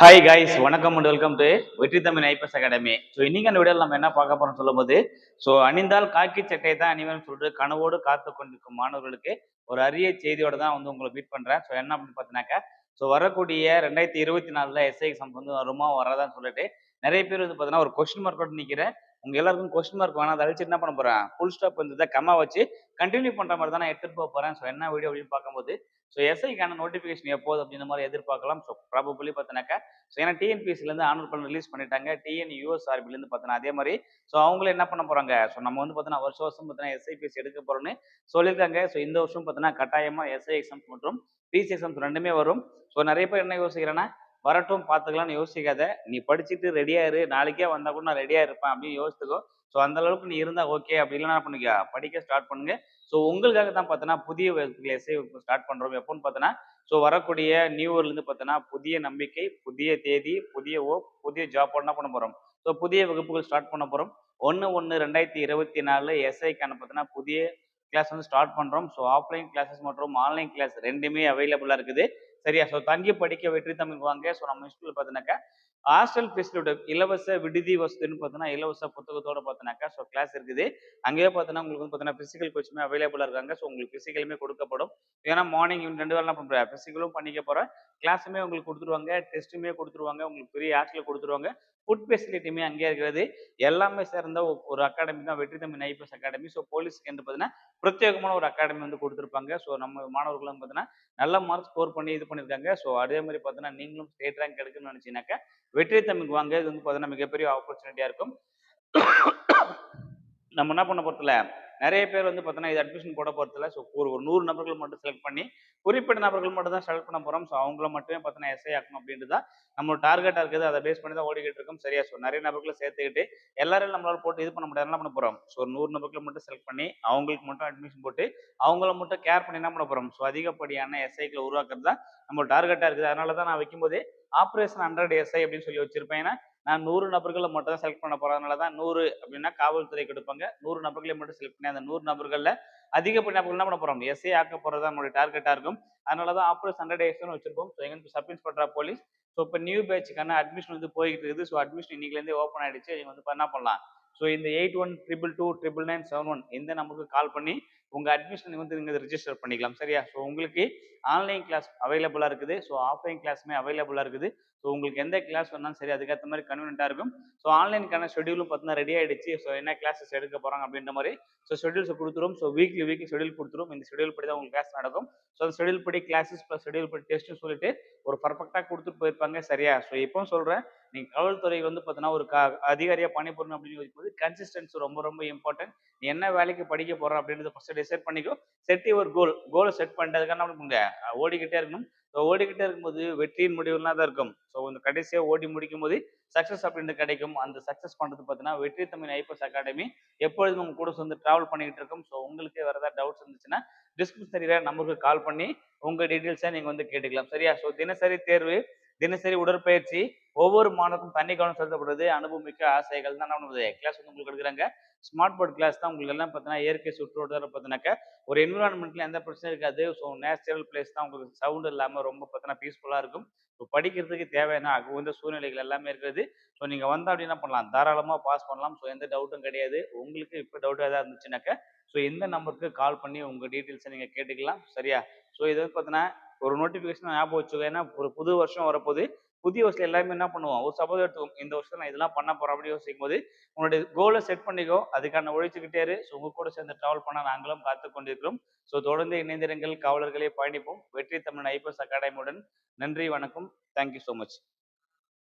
Hi guys வணக்கம் and welcome to Vetri Tamil IPS academy. So இன்னைக்கு அந்த வீடியோவில் நம்ம என்ன பார்க்க போறோம் சொல்லும்போது ஸோ அணிந்தால் காக்கி சட்டை தான் அணிவேன் சொல்லிட்டு கனவோடு காத்து கொண்டிருக்கும் மாணவர்களுக்கு ஒரு அரிய செய்தியோட தான் வந்து உங்களை மீட் பண்றேன். ஸோ என்ன அப்படின்னு பார்த்தீங்கன்னாக்கா ஸோ வரக்கூடிய ரெண்டாயிரத்தி இருபத்தி நாலுல எஸ்ஐ எக்ஸாம் வந்து வருமா வராதான்னு சொல்லிட்டு நிறைய பேர் வந்து பார்த்தீங்கன்னா ஒரு கொஸ்டின் மார்க்கோட நிற்கிறேன் உங்க எல்லாருக்கும் கொஸ்டின் மார்க் வேணாம் அதை அழிச்சு என்ன பண்ண போறேன்? ஃபுல் ஸ்டாப் வந்து கம்மா வச்சு கண்டினியூ பண்ற மாதிரி தான் நான் எடுத்துட்டு போக போறேன். ஸோ என்ன வீடியோ அப்படின்னு பார்க்கும்போது ஸோ எஸ்ஐக்கான நோட்டிஃபிகேஷன் எப்போது அப்படின்ற மாதிரி எதிர்பார்க்கலாம். ஸோ ப்ராபபிளி பார்த்தீங்கன்னாக்கா ஸோ ஏன்னா டிஎன்பிஎஸ்சிலேருந்து ஆனர் பண்ண ரிலீஸ் பண்ணிட்டாங்க. டிஎன் யூஎஸ்ஆர்பிலேருந்து பார்த்தீங்கன்னா அதே மாதிரி. ஸோ அவங்களும் என்ன பண்ண போகிறாங்க ஸோ நம்ம வந்து பார்த்தீங்கன்னா வருஷம் வருஷம் பார்த்தீங்கன்னா எஸ்ஐபிஎஸ் எடுக்க போகிறோன்னு சொல்லியிருக்காங்க. ஸோ இந்த வருஷம் பார்த்தீங்கன்னா கட்டாயமாக எஸ்ஐ எக்ஸாம்ஸ் மற்றும் பிசி எக்ஸாம்ஸ் ரெண்டுமே வரும். ஸோ நிறைய பேர் என்ன யோசிக்கிறேன்னா வரட்டும் பார்த்துக்கலாம்னு யோசிக்காத. நீ படிச்சுட்டு ரெடியா இரு. நாளைக்கே வந்தா கூட நான் ரெடியா இருப்பேன் அப்படின்னு யோசித்துக்கோ. ஸோ அந்த அளவுக்கு நீ இருந்தா ஓகே அப்படி இல்லைன்னா படிக்க ஸ்டார்ட் பண்ணுங்க. ஸோ உங்களுக்காக தான் பார்த்தோன்னா புதிய எஸ்ஐ ஸ்டார்ட் பண்றோம். எப்போன்னு பார்த்தோன்னா ஸோ வரக்கூடிய நியூ இயர்லேருந்து பார்த்தோன்னா புதிய நம்பிக்கை புதிய தேதி புதிய ஓ புதிய ஜாப் என்ன பண்ண போறோம். ஸோ புதிய வகுப்புகள் ஸ்டார்ட் பண்ண போறோம். ஒன்று ஒன்று ரெண்டாயிரத்தி இருபத்தி நாலு எஸ்ஐக்கான பார்த்தோன்னா புதிய கிளாஸ் வந்து ஸ்டார்ட் பண்ணுறோம் ஸோ ஆஃப்லைன் கிளாஸஸ் மற்றும் ஆன்லைன் கிளாஸ் ரெண்டுமே அவைலபிளாக இருக்குது. சரியா? ஸோ தங்கி படிக்க வெற்றி தமிழ் வாங்க. ஸோ நம்ம ஸ்கூலில் பார்த்தீங்கன்னாக்கா ஹாஸ்டல் ஃபெசிலிட்டி இலவச விடுதி வசதின்னு பார்த்தோன்னா இலவச புத்தகத்தோட பார்த்தோன்னாக்கா ஸோ கிளாஸ் இருக்குது. அங்கேயே பார்த்தோன்னா உங்களுக்கு வந்து பார்த்தீங்கன்னா ஃபிசிக்கல் கோச்சுமே அவைலபிளாக இருக்காங்க. ஸோ உங்களுக்கு ஃபிசிக்கலுமே கொடுக்கப்படும். ஏன்னா மார்னிங் ரெண்டு வேலை பண்ணுறேன் ஃபிசிக்கலும் பண்ணிக்க போகிறேன் கிளாஸுமே உங்களுக்கு கொடுத்துருவாங்க. டெஸ்ட்டுமே கொடுத்துருவாங்க. உங்களுக்கு பெரிய ஹாஸ்டல் கொடுத்துருவாங்க. ஃபுட் ஃபெசிலிட்டியுமே அங்கேயே இருக்கிறது. எல்லாமே சேர்ந்த ஒரு அகாடமி தான். வெற்றி தமிழ் ஐபிஎஸ் அகாடமி ஸோ போலீஸ்க்கு வந்து பார்த்தீங்கன்னா பிரத்யேகமான ஒரு அகாடமி வந்து கொடுத்துருப்பாங்க. ஸோ நம்ம மாணவர்களும் பார்த்தீங்கன்னா நல்ல மார்க் ஸ்கோர் பண்ணி இது பண்ணியிருக்காங்க. ஸோ அதே மாதிரி பார்த்தீங்கன்னா நீங்களும் ஸ்டேட் ரேங்க் எடுக்கணும்னு நினச்சினாக்கா வெற்றி தமிழ் வாங்க இது வந்து பார்த்தீங்கன்னா மிகப்பெரிய ஆப்பர்ச்சுனிட்டியாக இருக்கும். நம்ம என்ன பண்ண போகிறதுல நிறைய பேர் வந்து பார்த்தோன்னா இது அட்மிஷன் போட போகிறதுல ஸோ ஒரு ஒரு நூறு நபர்கள் மட்டும் செலக்ட் பண்ணி குறிப்பிட்ட நபர்கள் மட்டும் தான் செலக்ட் பண்ண போகிறோம் ஸோ அவங்கள மட்டுமே பார்த்தீங்கன்னா எஸ்ஐ ஆக்கணும் அப்படின்றது தான் நம்ம டார்கெட்டாக இருக்குது. அதை பேஸ் பண்ணி தான் ஓடிக்கிட்டு இருக்கோம். சரியா? ஸோ நிறைய நபர்களை சேர்த்துக்கிட்டு எல்லாரும் நம்மளால் போட்டு இது பண்ண முடியாது என்ன பண்ண போகிறோம் ஸோ ஒரு நூறு நபர்களை மட்டும் செலக்ட் பண்ணி அவங்களுக்கு மட்டும் அட்மிஷன் போட்டு அவங்கள மட்டும் கேர் பண்ணி என்ன பண்ண போகிறோம் ஸோ அதிகப்படியான எஸ்ஐக்களை உருவாக்குறது தான் நம்ம டார்கெட்டாக இருக்குது. அதனால தான் நான் வைக்கும்போது ஆப்ரேஷன் ஹண்ட்ரட் எஸ்ஐ அப்படின்னு சொல்லி வச்சிருப்பேன். ஏன்னா நான் நூறு நபர்களை மட்டும் தான் செலக்ட் பண்ண போறதுனால தான் நூறு அப்படின்னா காவல்துறை கொடுப்பாங்க. நூறு நபர்களை மட்டும் செலக்ட் பண்ணி அந்த நூறு நபர்களில் அதிகப்படி நபர்கள் என்ன பண்ண போறோம் எஸ்ஏ ஆக்க போறது நம்மளுடைய டார்கெட்டாக இருக்கும். அதனால தான் ஆப்ரேஷன் ஹண்ட்ரட் எஸ்னு வச்சிருக்கோம் ஸோ எங்களுக்கு சப் இன்ஸ்பெக்டர் போலீஸ் ஸோ இப்போ நியூ பேட்சுக்கான அட்மிஷன் வந்து போய்கிட்டு இருக்குது. ஸோ அட்மிஷன் இன்னைக்குலேருந்தே ஓப்பன் ஆயிடுச்சு. நீங்கள் வந்து என்ன பண்ணலாம் ஸோ இந்த eight one triple two triple nine seven one இந்த நமக்கு கால் பண்ணி உங்கள் அட்மிஷன் வந்து நீங்கள் ரிஜிஸ்டர் பண்ணிக்கலாம். சரியா? ஸோ உங்களுக்கு ஆன்லைன் கிளாஸ் அவைலபிளாக இருக்குது. ஸோ ஆஃப்லைன் கிளாஸுமே அவைலபிளாக இருக்குது. ஸோ உங்களுக்கு எந்த கிளாஸ் வேணாலும் சரி அதுக்கேற்ற மாதிரி கன்வீனியண்ட்டாக இருக்கும். ஸோ ஆன்லைனுக்கான ஷெடியூலும் பார்த்தீங்கன்னா ரெடி ஆகிடுச்சு ஸோ என்ன கிளாஸஸ் எடுக்க போகிறாங்க அப்படின்ற மாதிரி ஸோ ஷெடியூல்ஸ் கொடுத்துரும். ஸோ வீக்லி வீக்லி ஷெடியூல் கொடுத்துரும். இந்த ஷெடியூல் படி தான் உங்களுக்கு கிளாஸ் நடக்கும். ஸோ அந்த ஷெடியூல் படி கிளாஸஸ் ப்ளஸ் ஷெடியூல் படி டெஸ்ட்னு சொல்லிட்டு ஒரு பர்ஃபெக்டாக கொடுத்துட்டு போயிருப்பாங்க. சரியா? ஸோ இப்போ சொல்கிறேன் நீங்கள் காவல்துறை வந்து பார்த்தீங்கன்னா ஒரு க அதிகாரியாக பணிபுரியணும் அப்படின்னு போது கன்சிஸ்டன்சி ரொம்ப ரொம்ப இம்பார்ட்டன்ட் நீ என்ன வேலைக்கு படிக்க போகிற அப்படின்றத ஃபஸ்ட்டு டிசைட் பண்ணிக்கோ. செட் ஒரு கோல் கோலை செட் பண்ணிட்டதுக்கான நம்மளுக்கு ஓடிக்கிட்டே இருக்கணும். ஸோ ஓடிக்கிட்டே இருக்கும்போது வெற்றியின் முடிவுலாம் தான் இருக்கும். ஸோ இந்த கடைசியாக ஓடி முடிக்கும் போது சக்ஸஸ் அப்படின்னு கிடைக்கும். அந்த சக்ஸஸ் பண்ணுறது பார்த்தீங்கன்னா வெற்றி தமிழ் ஐபிஎஸ் அகாடமி எப்பொழுதும் உங்க கூட வந்து ட்ராவல் பண்ணிக்கிட்டு இருக்கும். ஸோ உங்களுக்கு வேறு ஏதாவது டவுட்ஸ் இருந்துச்சுன்னா டிஸ்கிரிப்ஷன் சரியாக நம்பருக்கு கால் பண்ணி உங்கள் டீட்டெயில்ஸை நீங்கள் வந்து கேட்டுக்கலாம். சரியா? ஸோ தினசரி தேர்வு தினசரி உடற்பயிற்சி ஒவ்வொரு மாணவருக்கும் தண்ணி கவனம் செலுத்தப்படுறது அனுபவமிக்க ஆசைகள் தான். நம்ம கிளாஸ் வந்து உங்களுக்கு எடுக்கிறாங்க. ஸ்மார்ட் போர்ட் கிளாஸ் தான் உங்களுக்கு எல்லாம் பார்த்தீங்கன்னா இயற்கை சுற்றுவட்டார பார்த்தீங்கன்னாக்க ஒரு என்விரான்மெண்ட்ல எந்த பிரச்சனையும் இருக்காது. ஸோ நேச்சுரல் பிளேஸ் தான் உங்களுக்கு சவுண்ட் இல்லாமல் ரொம்ப பார்த்தீங்கன்னா பீஸ்ஃபுல்லாக இருக்கும். ஸோ படிக்கிறதுக்கு தேவையான உகந்த சூழ்நிலைகள் எல்லாமே இருக்கிறது. ஸோ நீங்கள் வந்தால் அப்படி என்ன பண்ணலாம். தாராளமாக பாஸ் பண்ணலாம். ஸோ எந்த டவுட்டும் கிடையாது. உங்களுக்கு இப்போ டவுட் எதாவது இருந்துச்சுனாக்க ஸோ எந்த நம்பருக்கு கால் பண்ணி உங்கள் டீட்டெயில்ஸை நீங்கள் கேட்டுக்கலாம். சரியா? ஸோ இது வந்து பார்த்தீங்கன்னா ஒரு நோட்டிஃபிகேஷன் ஞாபகம் வச்சுக்கோ ஏன்னா ஒரு புது வருஷம் வரப்போது புதிய வருஷத்துல எல்லாருமே என்ன பண்ணுவோம்? ஒரு சபதம் எடுத்துக்கும் இந்த வருஷம் நான் இதெல்லாம் பண்ண போறேன் அப்படின்னு யோசிக்கும் போது உங்களுடைய கோலை செட் பண்ணிக்கோ. அதுக்கான உழைச்சுக்கிட்டே இரு. ஸோ உங்க கூட சேர்ந்து டிராவல் பண்ண நாங்களும் காத்து கொண்டிருக்கிறோம். ஸோ தொடர்ந்து இணைந்திரங்கள். காவலர்களை பயணிப்போம். வெற்றி தமிழ் ஐபிஎஸ் அகாடமியுடன். நன்றி வணக்கம். Thank you so much